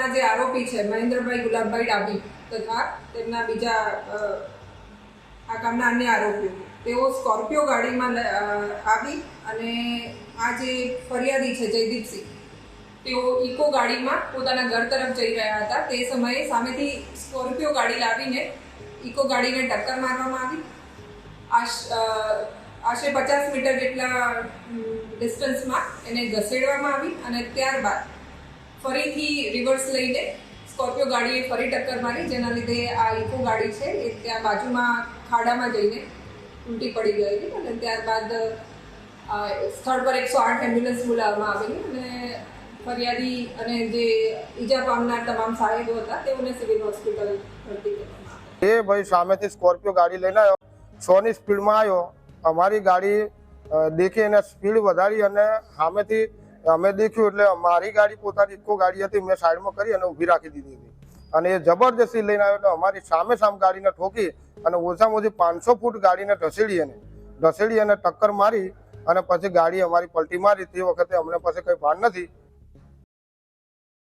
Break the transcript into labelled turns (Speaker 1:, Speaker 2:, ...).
Speaker 1: કામના જે આરોપી છે, મહેન્દ્રભાઈ ગુલાબભાઈ ડાબી તથા તેમના બીજા આ કામના અન્ય આરોપીઓ. તેઓ સ્કોર્પિયો ગાડીમાં આવી અને આ જે ફરિયાદી છે, જયદીપસિંહ, તેઓ ઇકો ગાડીમાં પોતાના ઘર તરફ જઈ રહ્યા હતા. તે સમયે સામેથી સ્કોર્પિયો ગાડી લાવીને ઇકો ગાડીને ટક્કર મારવામાં આવી. આશરે પચાસ મીટર જેટલા ડિસ્ટન્સમાં એને ઘસેડવામાં આવી અને ત્યારબાદ ફરીથી રિવર્સ લઈને સ્કોર્પિયો ગાડીએ ફરી ટક્કર મારી, જેના લીધે આ ઇકો ગાડી છે એ ત્યાં બાજુમાં ખાડામાં જઈને ઉલટી પડી ગયેલી અને ત્યારબાદ સ્થળ પર એકસો આઠ એમ્બ્યુલન્સ બોલાવવામાં આવેલી અને ફરિયાદી અને જે ઈજા પામનાર તમામ સાહેબો હતા, તેઓને સિવિલ હોસ્પિટલ ભરતી
Speaker 2: એ ભાઈ સામેથી સ્કોર્પિયો ગાડી લઈને આવ્યો. સોની સ્પીડમાં આવ્યો. અમારી ગાડી દેખી એને સ્પીડ વધારી અને સામેથી અમે દેખ્યું એટલે મારી ગાડી પોતાની ઇકો ગાડી હતી, મેં સાઈડમાં કરી અને ઊભી રાખી દીધી હતી. અને એ જબરજસ્તી લઈને આવ્યો એટલે અમારી સામે સામ ગાડીને ઠોકી અને ઓછામાં ઓછી પાંચસો ફૂટ ગાડીને ઢસેડી અને ઢસેડી અને ટક્કર મારી અને પછી ગાડી અમારી પલટી મારી. તે વખતે અમને પાસે કંઈ ભાન નથી.